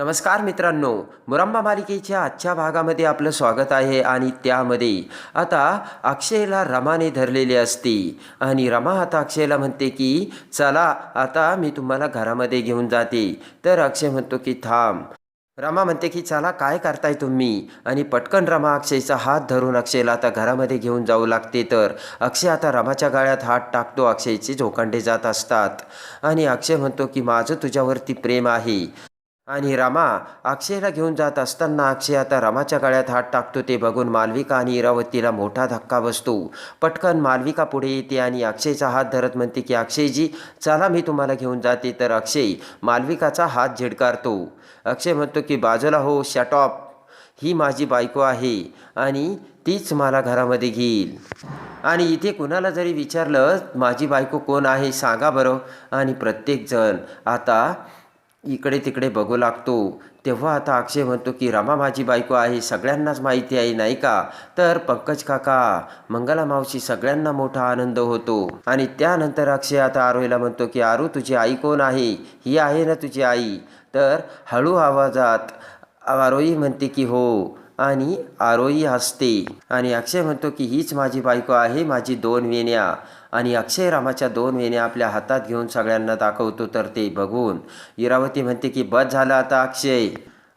नमस्कार मित्रांनो मुरंबा मालिकेच्या आजच्या भागामध्ये आपलं स्वागत आहे आणि त्यामध्ये आता अक्षयला रमाने धरलेले असते. आणि रमा आता अक्षयला म्हणते की चला आता मी तुम्हाला घरामध्ये घेऊन जाते. तर अक्षय म्हणतो की थांब. रमा म्हणते की चला काय करताय तुम्ही? आणि पटकन रमा अक्षयचा हात धरून अक्षयला आता घरामध्ये घेऊन जाऊ लागते. तर अक्षय आता रमाच्या गाळ्यात हात टाकतो अक्षयचे झोकांडे जात असतात. आणि अक्षय म्हणतो की माझं तुझ्यावरती प्रेम आहे. आणि रमा अक्षयला घेऊन जात असताना अक्षय आता रमाच्या गळ्यात हात टाकतो. ते बघून मालविका आणि इरावतीला मोठा धक्का बसतो. पटकन मालविका पुढे येते आणि अक्षयचा हात धरत म्हणते की अक्षयजी चला मी तुम्हाला घेऊन जाते. तर अक्षय मालविकाचा हात झिडकारतो. अक्षय म्हणतो की बाजूला हो शटॉप ही माझी बायको आहे आणि तीच मला घरामध्ये घेईल. आणि इथे कुणाला जरी विचारलं माझी बायको कोण आहे सांगा बरं. आणि प्रत्येकजण आता इकडे तिकडे बघू लागतो. तेव्हा आता अक्षय म्हणतो की रमा माझी बायको आहे सगळ्यांनाच माहिती आहे नाही का? तर पंकज काका मंगला मावशी सगळ्यांना मोठा आनंद होतो. आणि त्यानंतर अक्षय आता आरोहीला म्हणतो की आरू तुझी आई कोण आहे? ही आहे ना तुझी आई. तर हळू आवाजात आरोही म्हणते की हो. आणि आरोही हसते. आणि अक्षय म्हणतो की हीच माझी बायको आहे माझी दोन वेण्या. आणि अक्षय रामाच्या दोन वेण्या आपल्या हातात घेऊन सगळ्यांना दाखवतो तर ते बघून. इरावती म्हणते की बस झालं आता अक्षय.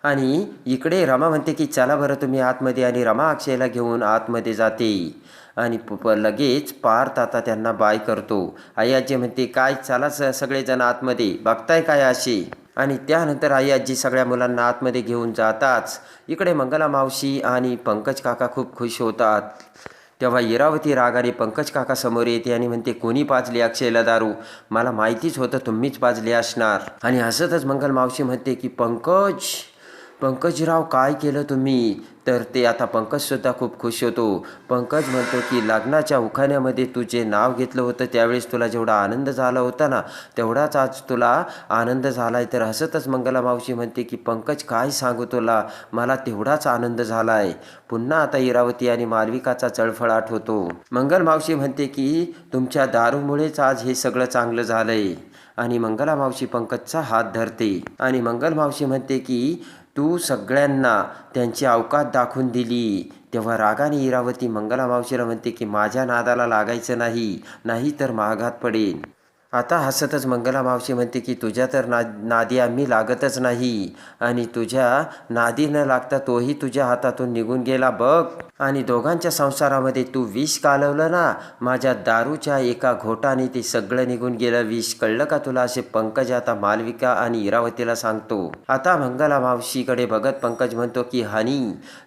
आणि इकडे रमा म्हणते की चला बरं तुम्ही आतमध्ये. आणि रमा अक्षयला घेऊन आतमध्ये जाते. आणि प प- लगेच पार्थ आता त्यांना बाय करतो. आई म्हणते काय चला स सगळेजण आतमध्ये. बघताय काय असे आणि त्यानंतर आई आजी सगळ्या मुलांना आतमध्ये घेऊन जाताच. इकडे मंगला मावशी आणि पंकज काका खूप खुश होतात. तेव्हा इरावती रागाने पंकज काका समोर येते आणि म्हणते कोणी पाजली अक्षयला दारू? मला माहितीच होतं तुम्हीच पाजली असणार. आणि हसतच मंगल मावशी म्हणते की पंकज पंकजराव काय केलं तुम्ही? तर ते आता पंकजसुद्धा खूप खुश होतो. पंकज म्हणतो की लग्नाच्या उखाण्यामध्ये तू जे नाव घेतलं होतं त्यावेळेस तुला जेवढा आनंद झाला होता ना तेवढाच आज तुला आनंद झाला आहे तर हसतच मंगला मावशी म्हणते की पंकज काय सांगू तुला? मला तेवढाच आनंद झाला आहे पुन्हा आता इरावती आणि मालविकाचा चळफळाट होतो. मंगल मावशी म्हणते की तुमच्या दारूमुळेच आज हे सगळं चांगलं झालंय. आणि मंगला मावशी पंकजचा हात धरते. आणि मंगल मावशी म्हणते की तू सगळ्यांना त्यांची अवकात दाखवून दिली. तेव्हा रागाने इरावती मंगला मावशीला म्हणते की माझ्या नादाला लागायचं नाही नाही तर महागात पडेल आता हसतच मंगला मावशी म्हणते की तुझ्या तर ना नादी आम्ही लागतच नाही. आणि तुझ्या नादी न लागता तोही तुझ्या हातातून निघून गेला बघ. आणि दोघांच्या संसारामध्ये तू विष कालवलं ना माझ्या दारूच्या एका घोटाने ते सगळं निघून गेलं विष. कळलं का तुला असे पंकज आता मालविका आणि इरावतीला सांगतो? आता मंगला मावशीकडे बघत पंकज म्हणतो की हनी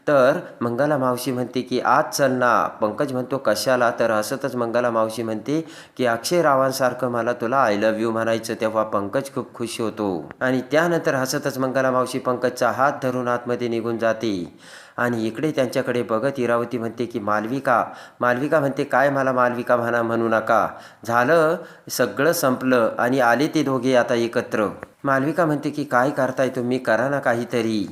तर मंगला मावशी म्हणते की आज चल ना. पंकज म्हणतो कशाला? तर हसतच मंगला मावशी म्हणते की अक्षय रावांसारखं मला तुला आय लव्ह यू म्हणायचं तेव्हा पंकज खूप खुश होतो. आणि त्यानंतर हसतच मंगला मावशी पंकजचा हात धरून आतमध्ये निघून जाते. आणि इकडे त्यांच्याकडे बघत इरावती म्हणते की मालविका मालविका म्हणते काय मला मालविका म्हणा म्हणू नका. झालं सगळं संपलं आणि आले ते दोघे आता एकत्र. मालविका म्हणते की काय करताय तुम्ही? करा ना काहीतरी.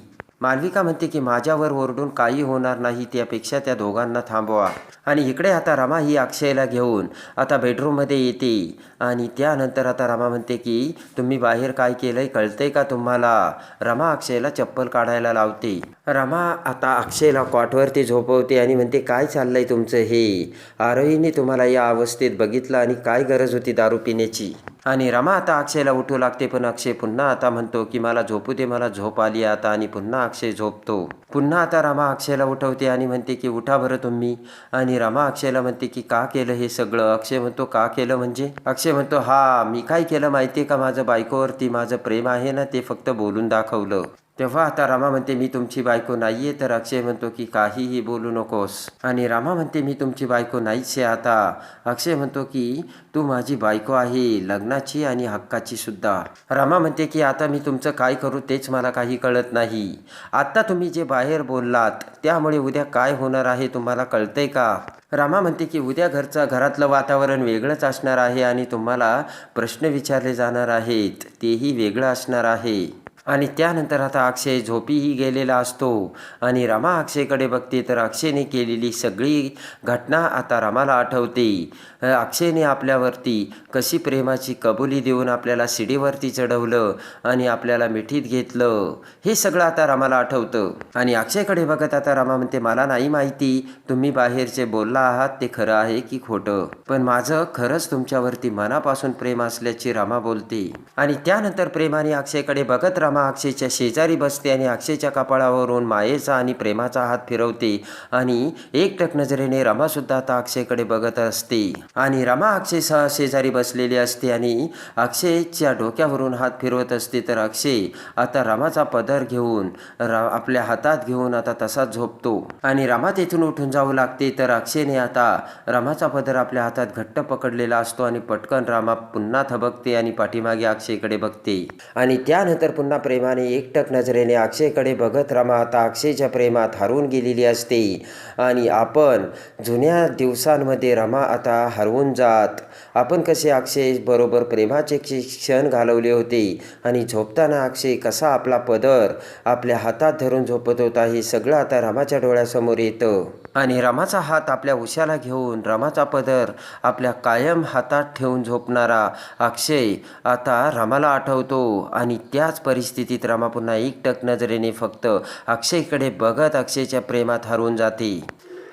मालविका म्हणते की माझ्यावर ओरडून काही होणार नाही त्यापेक्षा त्या दोघांना थांबवा. आणि इकडे आता रमा ही अक्षयला घेऊन आता बेडरूममध्ये येते. आणि त्यानंतर आता रमा म्हणते की तुम्ही बाहेर काय केलंय कळतंय का तुम्हाला? रमा अक्षयला चप्पल काढायला लावते. रमा आता अक्षयला कॉटवरती झोपवते आणि म्हणते काय चाललंय तुमचं हे? आरोहीने तुम्हाला या अवस्थेत बघितलं आणि काय गरज होती दारू पिण्याची? आणि रमा आता अक्षयला उठू लागते. पण अक्षय पुन्हा आता म्हणतो की मला झोपू दे मला झोप आली आता आणि पुन्हा अक्षय झोपतो. पुन्हा आता रमा अक्षयला उठवते आणि म्हणते की उठा बरं तुम्ही. आणि रमा अक्षयला म्हणते की का केलं हे सगळं? अक्षय म्हणतो का केलं म्हणजे? अक्षय म्हणतो हा मी काय केलं माहिती आहे का? माझं बायकोवरती माझं प्रेम आहे ना ते फक्त बोलून दाखवलं. तेव्हा आता रामा म्हणते मी तुमची बायको नाहीये. तर अक्षय म्हणतो की काहीही बोलू नकोस. आणि रामा म्हणते मी तुमची बायको नाहीच आहे आता. अक्षय म्हणतो की तू माझी बायको आहे लग्नाची आणि हक्काची सुद्धा. रामा म्हणते की आता मी तुमचं काय करू तेच मला काही कळत नाही. आत्ता तुम्ही जे बाहेर बोललात त्यामुळे उद्या काय होणार आहे तुम्हाला कळतंय का? रामा म्हणते की उद्या घरचं घरातलं वातावरण वेगळंच असणार आहे आणि तुम्हाला प्रश्न विचारले जाणार आहेत. तेही वेगळं असणार आहे. आणि त्यानंतर आता अक्षय झोपीही गेलेला असतो. आणि रमा अक्षयकडे बघते तर अक्षयने केलेली सगळी घटना आता रमाला आठवते. अक्षयने आपल्यावरती कशी प्रेमाची कबुली देऊन आपल्याला शिडीवरती चढवलं आणि आपल्याला मिठीत घेतलं हे सगळं आता रमाला आठवतं. आणि अक्षयकडे बघत आता रमा म्हणते मला नाही माहिती तुम्ही बाहेरचे बोलला आहात ते खरं आहे की खोटं? पण माझं खरंच तुमच्यावरती मनापासून प्रेम असल्याची रमा बोलते. आणि त्यानंतर प्रेमाने अक्षयकडे बघत रमा अक्षयच्या शेजारी बसते आणि अक्षयच्या कपाळावरून मायेचा आणि प्रेमाचा हात फिरवते. आणि एकटक नजरेने रमासुद्धा आता अक्षयकडे बघत असते. आणि रमा अक्षय शेजारी बसलेली असते आणि अक्षयच्या डोक्यावरून हात फिरवत असते. तर अक्षय आता रमाचा पदर घेऊन रा आपल्या हातात घेऊन आता तसाच झोपतो. आणि रमा तेथून उठून जाऊ लागते. तर अक्षयने आता रमाचा पदर आपल्या हातात घट्ट पकडलेला असतो आणि पटकन रामा पुन्हा थबकते आणि पाठीमागे अक्षयकडे बघते. आणि त्यानंतर पुन्हा प्रेमाने एकटक नजरेने अक्षयकडे बघत रमा आता अक्षयच्या प्रेमात हरवून गेलेली असते. आणि आपण जुन्या दिवसांमध्ये रमा आता हरवून जात. आपण कसे अक्षय बरोबर प्रेमाचे क्षण घालवले होते? आणि झोपताना अक्षय कसा आपला पदर आपल्या हातात धरून झोपत होता हे सगळं आता रमाच्या डोळ्यासमोर येतं. आणि रमाचा हात आपल्या उशाला घेऊन रमाचा पदर आपल्या कायम हातात ठेवून झोपणारा अक्षय आता रमाला आठवतो. आणि त्याच परिस्थितीत रमा पुन्हा एकटक नजरेने फक्त अक्षयकडे बघत अक्षयच्या प्रेमात हरवून जाते.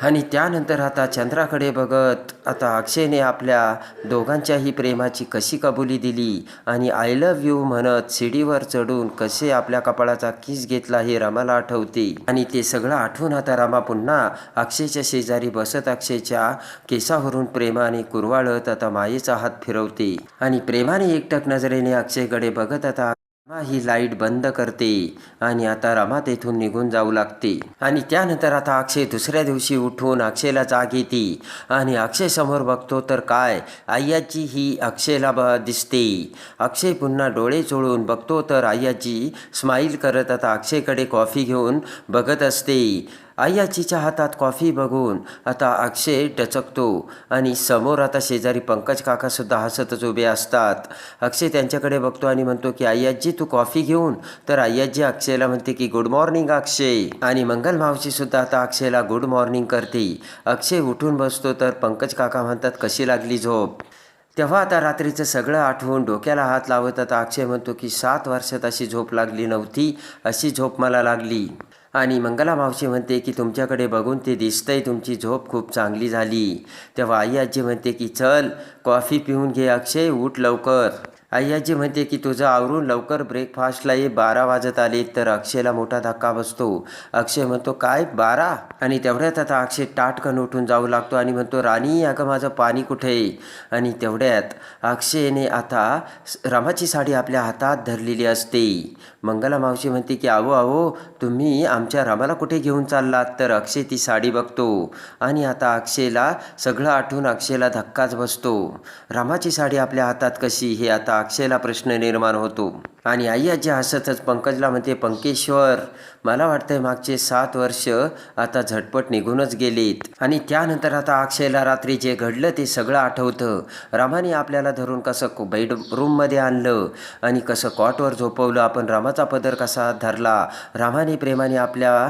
आणि त्यानंतर आता चंद्राकडे बघत आता अक्षयने आपल्या दोघांच्याही प्रेमाची कशी कबुली दिली? आणि आय लव्ह यू म्हणत शिडीवर चढून कसे आपल्या कपाळाचा किस घेतला हे रमाला आठवते. आणि ते सगळं आठवून आता रमा पुन्हा अक्षयच्या शेजारी बसत अक्षयच्या केसावरून प्रेमाने कुरवाळत आता मायेचा हात फिरवते. आणि प्रेमाने एकटक नजरेने अक्षयकडे बघत आता रमा ही लाइट बंद करते आणि आता रमा तेथून निघून जाऊ लागते. आणि त्यानंतर आता अक्षय दुसऱ्या दिवशी उठून अक्षयला जाग येते. आणि अक्षय समोर बघतो तर काय? आय्याची ही अक्षयला ब दिसते. अक्षय पुन्हा डोळे चोळून बघतो तर आय्याची स्माईल करत आता अक्षयकडे कॉफी घेऊन बघत असते. आय्याचीच्या हातात कॉफी बघून आता अक्षय टचकतो आणि समोर आता शेजारी पंकज काकासुद्धा हसतच उभे असतात. अक्षय त्यांच्याकडे बघतो आणि म्हणतो की अय्याजी तू कॉफी घेऊन. तर अय्याजी अक्षयला म्हणते की गुड मॉर्निंग अक्षय. आणि मंगल मावशी सुद्धा आता अक्षयला गुड मॉर्निंग करते. अक्षय उठून बसतो तर पंकज काका म्हणतात कशी लागली झोप? तेव्हा आता रात्रीचं सगळं आठवून डोक्याला हात लावत आता अक्षय म्हणतो की सात वर्षात अशी झोप लागली नव्हती. अशी झोप मला लागली. आणि मंगला मावशी म्हणते की तुमच्याकडे बघून ते दिसतंय तुमची झोप खूप चांगली झाली. तेव्हा आई आजी म्हणते की चल कॉफी पिऊन घे अक्षय उठ लवकर. अय्याजी म्हणते की तुझं आवरून लवकर ब्रेकफास्टला ये. बारा वाजत आले तर अक्षयला मोठा धक्का बसतो. अक्षय म्हणतो काय? बारा? आणि तेवढ्यात आता अक्षय टाटकन उठून जाऊ लागतो आणि म्हणतो राणी अगं माझं पाणी कुठे? आणि तेवढ्यात अक्षयने आता रमाची साडी आपल्या हातात धरलेली असते. मंगला मावशी म्हणते की अहो अहो तुम्ही आमच्या रमाला कुठे घेऊन चाललात? तर अक्षय ती साडी बघतो आणि आता अक्षयला सगळं आठवून अक्षयला धक्काच बसतो. रामाची साडी आपल्या हातात कशी? हे आता अक्षयला प्रश्न निर्माण होतो. आणि आई आजी हसतच पंकजला म्हणते पंकेश्वर मला वाटतंय मागचे सात वर्ष आता झटपट निघूनच गेलेत. आणि त्यानंतर आता अक्षयला रात्री जे घडलं ते सगळं आठवतं. रामाने आपल्याला धरून कसं बेड रूममध्ये आणलं आणि कसं कॉटवर झोपवलं. आपण रामाचा पदर कसा धरला? रामाने प्रेमाने आपल्या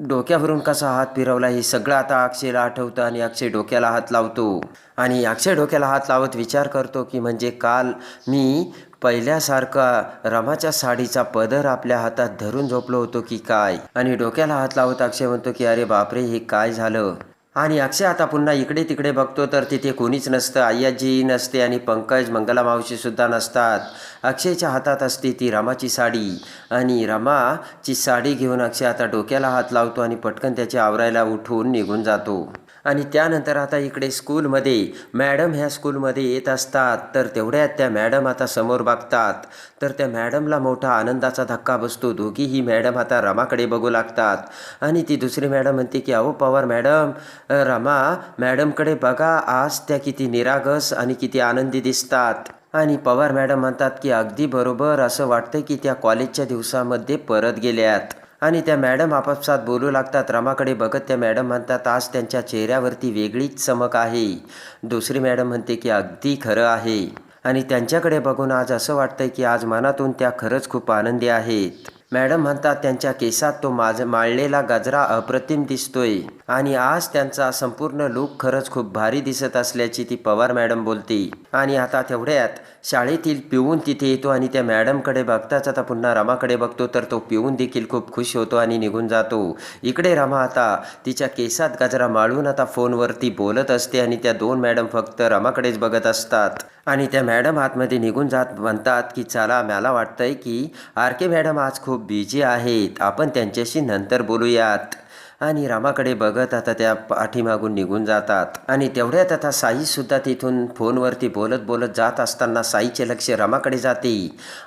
डोक्यावरून कसा हात फिरवला हे सगळं आता अक्षयला आठवतं आणि अक्षय डोक्याला हात लावतो. आणि अक्षय डोक्याला हात लावत विचार करतो की म्हणजे काल मी पहिल्यासारखा रमाच्या साडीचा पदर आपल्या हातात धरून झोपलो होतो की काय? आणि डोक्याला हात लावत अक्षय म्हणतो की अरे बापरे हे काय झालं? आणि अक्षय आता पुन्हा इकडे तिकडे बघतो तर तिथे कोणीच नसतं आय्याजी नसते आणि पंकज मंगला मावशीसुद्धा नसतात. अक्षयच्या हातात असते ती रमाची साडी. आणि रमाची साडी घेऊन अक्षय आता डोक्याला हात लावतो आणि पटकन त्याच्या आवरायला उठून निघून जातो. आणि त्यानंतर आता इकडे स्कूलमध्ये मॅडम ह्या स्कूलमध्ये येत असतात. तर तेवढ्यात त्या मॅडम आता समोर बघतात. तर त्या मॅडमला मोठा आनंदाचा धक्का बसतो. दोघीही मॅडम आता रमाकडे बघू लागतात. आणि ती दुसरी मॅडम म्हणते की अहो पवार मॅडम रमा मॅडमकडे बघा. आज त्या किती निरागस आणि किती आनंदी दिसतात. आणि पवार मॅडम म्हणतात की अगदी बरोबर. असं वाटतं की त्या कॉलेजच्या दिवसामध्ये परत गेल्यात. आणि त्या मॅडम आपापसात बोलू लागतात. रमाकडे बघत त्या मॅडम म्हणतात आज त्यांच्या चेहऱ्यावरती वेगळीच चमक आहे. दुसरी मॅडम म्हणते की अगदी खरं आहे. आणि त्यांच्याकडे बघून आज असं वाटतंय की आज मनातून त्या खरंच खूप आनंदी आहेत. मॅडम म्हणतात त्यांच्या केसात तो माझ माळलेला गजरा अप्रतिम दिसतोय. आणि आज त्यांचा संपूर्ण लूक खरंच खूप भारी दिसत असल्याची ती पवार मॅडम बोलते. आणि आता तेवढ्यात शाळेतील पिऊन तिथे येतो आणि त्या मॅडमकडे बघताच आता पुन्हा रमाकडे बघतो तर तो पिऊन देखील खूप खुश होतो आणि निघून जातो. इकडे रमा आता तिच्या केसात गजरा माळून आता फोनवरती बोलत असते आणि त्या दोन मॅडम फक्त रमाकडेच बघत असतात. आणि त्या मॅडम आतमध्ये निघून जात म्हणतात की चला मला वाटतंय की आर के मॅडम आज खूप बिझी आहेत. आपण त्यांच्याशी नंतर बोलूयात. आणि रामाकडे बघत आता त्या पाठीमागून निघून जातात. आणि तेवढ्यात आता साईसुद्धा तिथून फोनवरती बोलत बोलत जात असताना साईचे लक्ष रामाकडे जाते.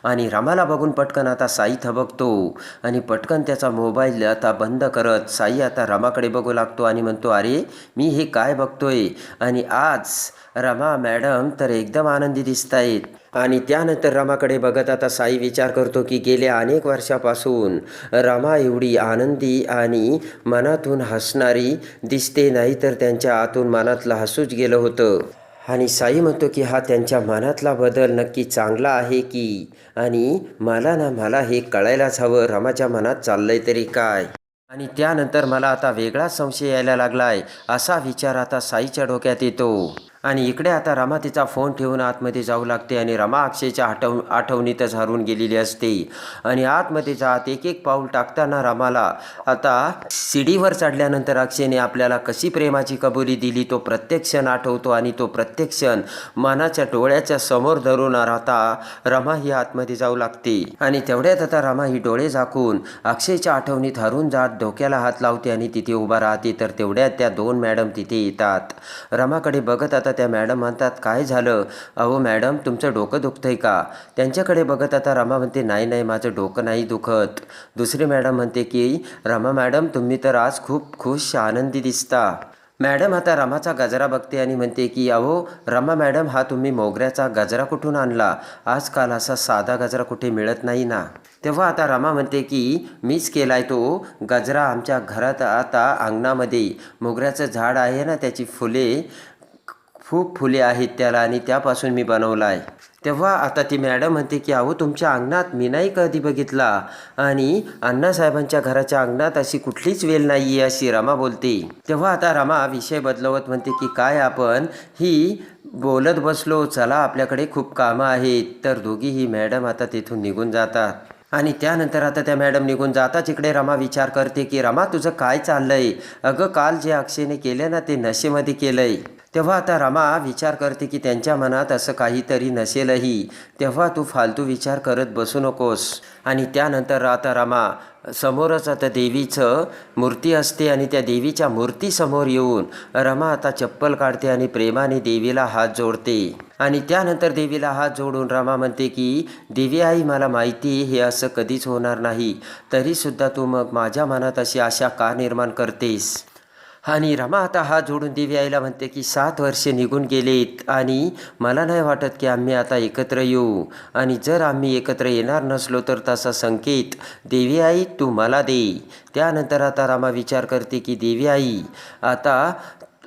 आणि रामाला बघून पटकन आता साई थबकतो. आणि पटकन त्याचा मोबाईल आता बंद करत साई आता रामाकडे बघू लागतो आणि म्हणतो अरे मी हे काय बघतोय? आणि आज रमा मॅडम तर एकदम आनंदी दिसत आहेत आणि त्यानंतर रमाकडे बघत आता साई विचार करतो की गेल्या अनेक वर्षापासून रमा एवढी आनंदी आणि मनातून हसणारी दिसते नाही तर त्यांच्या आतून मनातलं हसूच गेलं होतं. आणि साई म्हणतो की हा त्यांच्या मनातला बदल नक्की चांगला आहे की? आणि मला ना मला हे कळायलाच हवं रमाच्या मनात चाललंय तरी काय? आणि त्यानंतर मला आता वेगळाच संशय यायला लागलाय असा विचार आता साईच्या डोक्यात येतो. आणि इकडे आता रमा तिचा फोन ठेवून आतमध्ये जाऊ लागते आणि रमा अक्षयच्या आठव आठवणीतच हरून गेलेली असते. आणि आतमध्ये जात एक एक पाऊल टाकताना रमाला आता शिडीवर चढल्यानंतर अक्षयने आपल्याला कशी प्रेमाची कबुली दिली तो प्रत्येक क्षण आठवतो आणि तो प्रत्येक क्षण मनाच्या डोळ्याच्या समोर धरून राहता रमा ही आतमध्ये जाऊ लागते. आणि तेवढ्यात आता रमा ही डोळे झाकून अक्षयच्या आठवणीत हरून जात डोक्याला हात लावते आणि तिथे उभा राहते. तर तेवढ्यात त्या दोन मॅडम तिथे येतात. रमाकडे बघत आता त्या मॅडम म्हणतात काय झालं? अहो मॅडम तुमचं डोकं दुखतंय का? त्यांच्याकडे बघत आता रमा म्हणते नाही नाही माझं डोकं नाही दुखत. दुसरी मॅडम म्हणते की रमा मॅडम तुम्ही तर आज खूप खुश आनंदी दिसता. मॅडम आता रमाचा गजरा बघते आणि म्हणते की अहो रमा मॅडम हा तुम्ही मोगऱ्याचा गजरा कुठून आणला? आजकाल असा साधा गजरा कुठे मिळत नाही ना? तेव्हा आता रमा म्हणते की मीच केलाय तो गजरा आमच्या घरात आता अंगणामध्ये. मोगऱ्याचं झाड आहे ना त्याची फुले खूप फुले आहेत त्याला आणि त्यापासून मी बनवला आहे तेव्हा आता ती मॅडम म्हणते की अहो तुमच्या अंगणात मी नाही कधी बघितला. आणि अण्णासाहेबांच्या घराच्या अंगणात अशी कुठलीच वेल नाही आहे अशी रमा बोलते. तेव्हा आता रमा विषय बदलवत म्हणते की काय आपण? ही बोलत बसलो चला आपल्याकडे खूप कामं आहेत. तर दोघीही मॅडम आता तिथून निघून जातात. आणि त्यानंतर आता त्या मॅडम निघून जाताच इकडे रमा विचार करते की रमा तुझं काय चाललंय? अगं काल जे अक्षयने केलं ना ते नशेमध्ये केलंय. तेव्हा आता रमा विचार करते की त्यांच्या मनात असं काहीतरी नसेलही. तेव्हा तू फालतू विचार करत बसू नकोस. आणि त्यानंतर आता रमा समोरच आता देवीचं मूर्ती असते आणि त्या देवीच्या मूर्तीसमोर येऊन रमा आता चप्पल काढते आणि प्रेमाने देवीला हात जोडते. आणि त्यानंतर देवीला हात जोडून रमा म्हणते की देवी आई मला माहिती आहे हे असं कधीच होणार नाही. तरीसुद्धा तू मग माझ्या मनात अशी आशा का निर्माण करतेस? आणि रमा आता हात जोडून देवी आईला म्हणते की सात वर्षे निघून गेलेत आणि मला नाही वाटत की आम्ही आता एकत्र येऊ. आणि जर आम्ही एकत्र येणार नसलो तर तसा संकेत देवी आई तू मला दे. त्यानंतर आता रमा विचार करते की देवी आई आता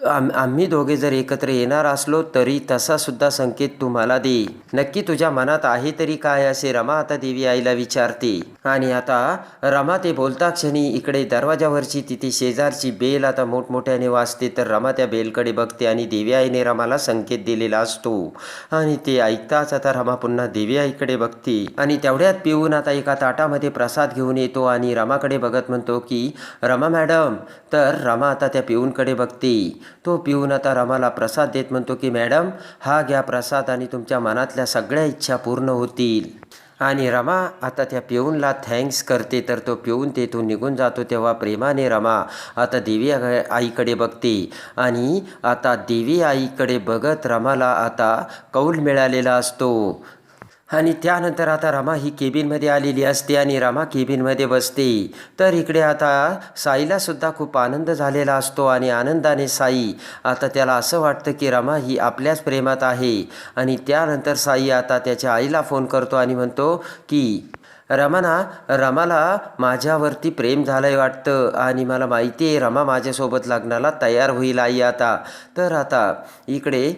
आम आम्ही दोघे जर एकत्र येणार असलो तरी तसासुद्धा संकेत तू मला दे नक्की तुझ्या मनात आहे तरी काय असे रमा आता देवी आईला विचारते. आणि आता रमा ते बोलता क्षणी इकडे दरवाजावरची तिथे शेजारची बेल आता मोठमोठ्याने वाजते तर रमा त्या बेलकडे बघते आणि देवी आईने रमाला संकेत दिलेला असतो. आणि ते ऐकताच आता रमा पुन्हा देवी आईकडे बघते. आणि तेवढ्यात पिऊन आता एका ताटामध्ये प्रसाद घेऊन येतो आणि रमाकडे बघत म्हणतो की रमा मॅडम तर रमा आता त्या पिऊनकडे बघते. तो पिऊन आता रमाला प्रसाद देत म्हणतो की मॅडम हा घ्या प्रसाद आणि तुमच्या मनातल्या सगळ्या इच्छा पूर्ण होतील. आणि रमा आता त्या पिऊनला थँक्स करते. तर तो पिऊन तेथून निघून जातो तेव्हा प्रेमाने रमा आता देवी आईकडे बघते. आणि आता देवी आईकडे बघत रमाला आता कौल मिळालेला असतो. आणि त्यानंतर आता रमा ही केबिनमध्ये आलेली असते आणि रमा केबिनमध्ये बसते. तर इकडे आता साईला सुद्धा खूप आनंद झालेला असतो आणि आनंदाने साई आता त्याला असं वाटतं की रमा ही आपल्याच प्रेमात आहे. आणि त्यानंतर साई आता त्याच्या आईला फोन करतो आणि म्हणतो की रमाना रमाला माझ्यावरती प्रेम झालंय वाटतं आणि मला माहिती आहे रमा माझ्यासोबत लग्नाला तयार होईल आई आता. तर आता इकडे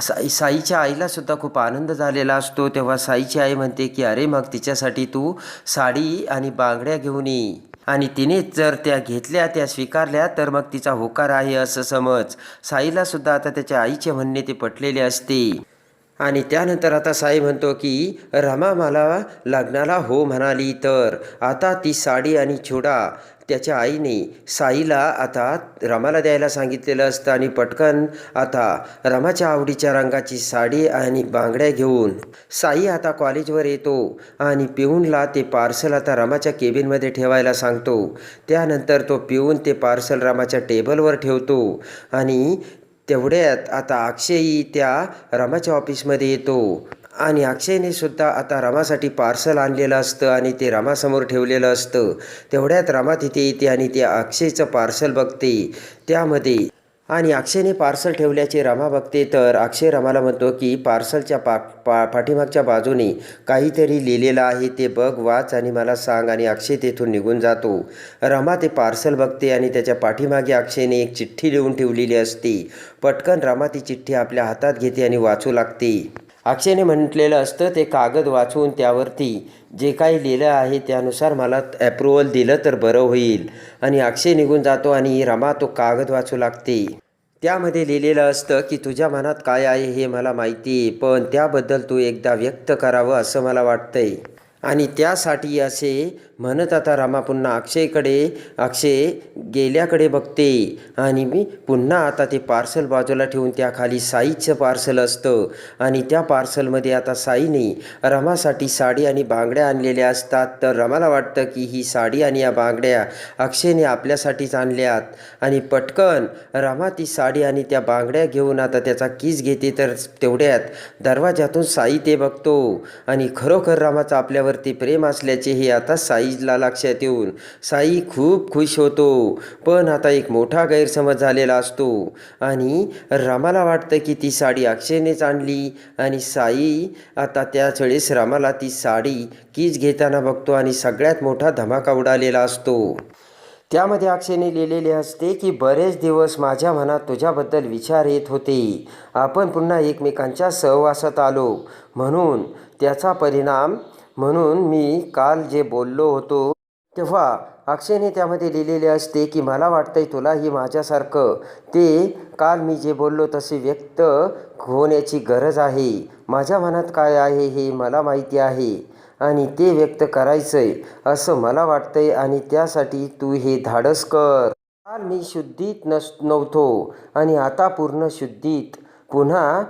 साई साईच्या आईलासुद्धा खूप आनंद झालेला असतो. तेव्हा साईची आई म्हणते की अरे मग तिच्यासाठी तू साडी आणि बांगड्या घेऊन ये. आणि तिने जर त्या घेतल्या त्या स्वीकारल्या तर मग तिचा होकार आहे असं समज. साईलासुद्धा आता त्याच्या आईचे म्हणणे ते पटलेले असते. आणि त्यानंतर आता साई म्हणतो की रमा मला लग्नाला हो म्हणाली तर. आता ती साडी आणि छोडा त्याच्या आईने साईला आता रमाला द्यायला सांगितलेलं असतं आणि पटकन आता रमाच्या आवडीच्या रंगाची साडी आणि बांगड्या घेऊन साई आता कॉलेजवर येतो आणि पिऊनला ते पार्सल आता रमाच्या केबिनमध्ये ठेवायला सांगतो. त्यानंतर तो पिऊन ते पार्सल रमाच्या टेबलवर ठेवतो आणि तेवढ्यात आता अक्षयही त्या रमाच्या ऑफिसमध्ये येतो. आणि अक्षयने सुद्धा आता रमासाठी पार्सल आणलेलं असतं आणि ते रमासमोर ठेवलेलं असतं. तेवढ्यात रमा तिथे येते आणि ते अक्षयचं पार्सल बघते. त्यामध्ये आणि अक्षयने पार्सल ठेवल्याचे रमा बघते तर अक्षय रमाला म्हणतो की पार्सलच्या पा पा पाठीमागच्या बाजूने काहीतरी लिहिलेलं आहे ते बघ वाच आणि मला सांग आणि अक्षय तेथून निघून जातो. रमा ते पार्सल बघते आणि त्याच्या पाठीमागे अक्षयने एक चिठ्ठी लिहून ठेवलेली असते. पटकन रमा ती चिठ्ठी आपल्या हातात घेते आणि वाचू लागते. अक्षयने म्हटलेलं असतं ते कागद वाचून त्यावरती जे काही लिहिलं आहे त्यानुसार मला ॲप्रुव्हल दिलं तर बरं होईल. आणि अक्षय निघून जातो आणि रमा तो कागद वाचू लागते. त्यामध्ये लिहिलेलं असतं की तुझ्या मनात काय आहे हे मला माहिती आहे पण त्याबद्दल तू एकदा व्यक्त करावं असं मला वाटतंय. आणि त्यासाठी असे म्हणत आता रामा पुन्हा अक्षयकडे अक्षय गेल्याकडे बघते. आणि मी पुन्हा आता ते पार्सल बाजूला ठेवून त्याखाली साईचं पार्सल असतं. आणि त्या पार्सलमध्ये आता साईने रमासाठी साडी आणि बांगड्या आणलेल्या असतात. तर रमाला वाटतं की ही साडी आणि या बांगड्या अक्षयने आपल्यासाठीच आणल्यात. आणि पटकन रमा ती साडी आणि त्या बांगड्या घेऊन आता त्याचा किस घेते तर तेवढ्यात दरवाज्यातून साई ते बघतो. आणि खरोखर रामाचं आपल्यावरती प्रेम असल्याचे हे आता साई साईला लक्षात येऊन साई खूप खुश होतो पण आता एक मोठा गैरसमज झालेला असतो. आणि रामाला वाटतं की ती साडी अक्षयनेच आणली आणि साई आता त्याच वेळेस रामाला ती साडी कीच घेताना बघतो आणि सगळ्यात मोठा धमाका उडालेला असतो. त्यामध्ये अक्षयने लिहिलेले असते की बरेच दिवस माझ्या मनात तुझ्याबद्दल विचार येत होते. आपण पुन्हा एकमेकांच्या सहवासात आलो. म्हणून त्याचा परिणाम म्हणून मी काल जे बोललो होतो तेव्हा अक्षयने त्यामध्ये लिहिलेले असते की मला वाटतंय तुलाही माझ्यासारखं. ते काल मी जे बोललो तसे व्यक्त होण्याची गरज आहे. माझ्या मनात काय आहे हे मला माहिती आहे आणि ते व्यक्त करायचंय असं मला वाटतंय आणि त्यासाठी तू हे धाडस कर. काल मी शुद्धीत नस नव्हतो आणि आता पूर्ण शुद्धीत. पुन्हा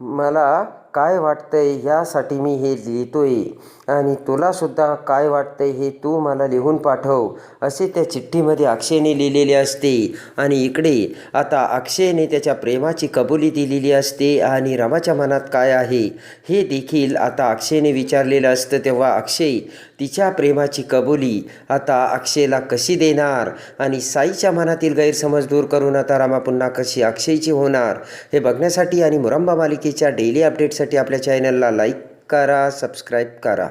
मला काय वाटतंय ह्यासाठी मी हे लिहितो आहे आणि तुलासुद्धा काय वाटतंय हे तू मला लिहून पाठव असे त्या चिठ्ठीमध्ये अक्षयने लिहिलेले असते. आणि इकडे आता अक्षयने त्याच्या प्रेमाची कबुली दिलेली असते आणि रमाच्या मनात काय आहे हे देखील आता अक्षयने विचारलेलं असतं तेव्हा अक्षय तिच्या प्रेमाची कबुली आता अक्षयला कशी देणार? आणि साईच्या मनातील गैरसमज दूर करून आता रामा पुन्हा कशी अक्षयची होणार? हे बघण्यासाठी आणि मुरंबा मालिकेच्या डेली अपडेटसाठी आपल्या चॅनलला लाईक करा सबस्क्राईब करा.